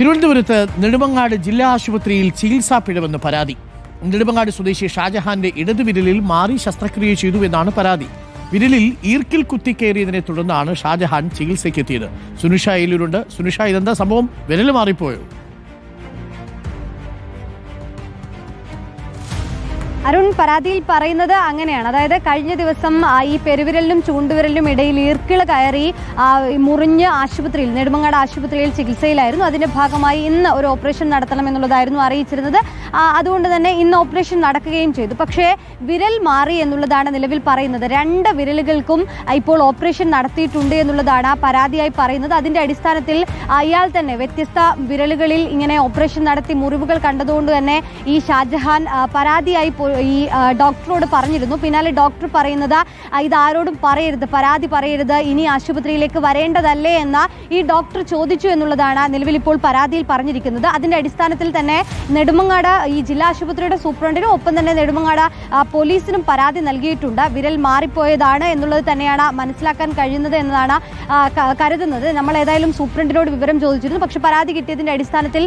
തിരുവനന്തപുരത്ത് നെടുമങ്ങാട് ജില്ലാ ആശുപത്രിയിൽ ചികിത്സാ പിഴവെന്ന് പരാതി. നെടുമങ്ങാട് സ്വദേശി ഷാജഹാന്റെ ഇടതുവിരലിൽ മാറി ശസ്ത്രക്രിയ ചെയ്തു എന്നാണ് പരാതി. വിരലിൽ ഈർക്കിൽ കുത്തിക്കയറിയതിനെ തുടർന്നാണ് ഷാജഹാൻ ചികിത്സയ്ക്കെത്തിയത്. സുനിഷ അയിലൂരുണ്ട് സുനിഷ ഇതെന്താ സംഭവം? വിരൽ മാറിപ്പോയോ? അരുൺ പരാതിയിൽ പറയുന്നത് അങ്ങനെയാണ്. അതായത് കഴിഞ്ഞ ദിവസം ഈ പെരുവിരലിനും ചൂണ്ടുവിരലിനും ഇടയിൽ ഈർക്കിൾ കയറി മുറിഞ്ഞ് ആശുപത്രിയിൽ നെടുമങ്ങാട് ആശുപത്രിയിൽ ചികിത്സയിലായിരുന്നു. അതിന്റെ ഭാഗമായി ഇന്ന് ഒരു ഓപ്പറേഷൻ നടത്തണം എന്നുള്ളതായിരുന്നു അറിയിച്ചിരുന്നത്. അതുകൊണ്ട് തന്നെ ഇന്ന് ഓപ്പറേഷൻ നടക്കുകയും ചെയ്തു. പക്ഷേ വിരൽ മാറി എന്നുള്ളതാണ് നിലവിൽ പറയുന്നത്. രണ്ട് വിരലുകൾക്കും ഇപ്പോൾ ഓപ്പറേഷൻ നടത്തിയിട്ടുണ്ട് എന്നുള്ളതാണ് പരാതിയായി പറയുന്നത്. അതിന്റെ അടിസ്ഥാനത്തിൽ അയാൾ തന്നെ വ്യത്യസ്ത വിരലുകളിൽ ഇങ്ങനെ ഓപ്പറേഷൻ നടത്തി മുറിവുകൾ കണ്ടതുകൊണ്ട് തന്നെ ഈ ഷാജഹാൻ പരാതിയായി ഈ ഡോക്ടറോട് പറഞ്ഞിരുന്നു. പിന്നാലെ ഡോക്ടർ പറയുന്നത് ഇത് ആരോടും പറയരുത് പരാതി പറയരുത് ഇനി ആശുപത്രിയിലേക്ക് വരേണ്ടതല്ലേ? എന്ന ഈ ഡോക്ടർ ചോദിച്ചു എന്നുള്ളതാണ് നിലവിൽ ഇപ്പോൾ പരാതിയിൽ പറഞ്ഞിരിക്കുന്നത്. അതിന്റെ അടിസ്ഥാനത്തിൽ തന്നെ നെടുമങ്ങാട് ഈ ജില്ലാ ആശുപത്രിയുടെ സൂപ്രണ്ടിനും ഒപ്പം തന്നെ നെടുമങ്ങാട് പോലീസിനും പരാതി നൽകിയിട്ടുണ്ട്. വിരൽ മാറിപ്പോയതാണ് എന്നുള്ളത് തന്നെയാണ് മനസ്സിലാക്കാൻ കഴിയുന്നത് എന്നതാണ് കരുതുന്നത്. നമ്മൾ ഏതായാലും സൂപ്രണ്ടിനോട് വിവരം ചോദിച്ചിരുന്നു. പക്ഷെ പരാതി കിട്ടിയതിന്റെ അടിസ്ഥാനത്തിൽ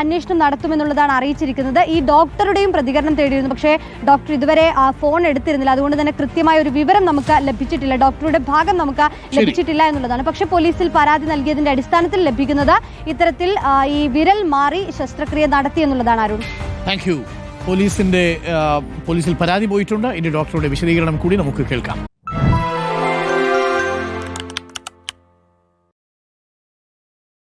അന്വേഷണം നടത്തുമെന്നുള്ളതാണ് അറിയിച്ചിരിക്കുന്നത്. ഈ ഡോക്ടറുടെയും പ്രതികരണം തേടിയിരുന്നു. പക്ഷേ ഡോക്ടർ ഇതുവരെ ഫോൺ എടുത്തിരുന്നില്ല. അതുകൊണ്ട് തന്നെ കൃത്യമായ ഒരു വിവരം നമുക്ക് ലഭിച്ചിട്ടില്ല. ഡോക്ടറുടെ ഭാഗം നമുക്ക് ലഭിച്ചിട്ടില്ല എന്നുള്ളതാണ്. പക്ഷേ പോലീസിൽ പരാതി നൽകിയതിന്റെ അടിസ്ഥാനത്തിൽ ലഭിക്കുന്നത് ഇത്തരത്തിൽ ഈ വിരൽ മാറി ശസ്ത്രക്രിയ നടത്തി എന്നുള്ളതാണ് അരുൺ. Thank you. പോലീസിന്റെ ആ, പോലീസിൽ പരാതി പോയിട്ടുണ്ട്. ഇനി ഡോക്ടറുടെ വിശദീകരണം കൂടി നമുക്ക് കേൾക്കാം.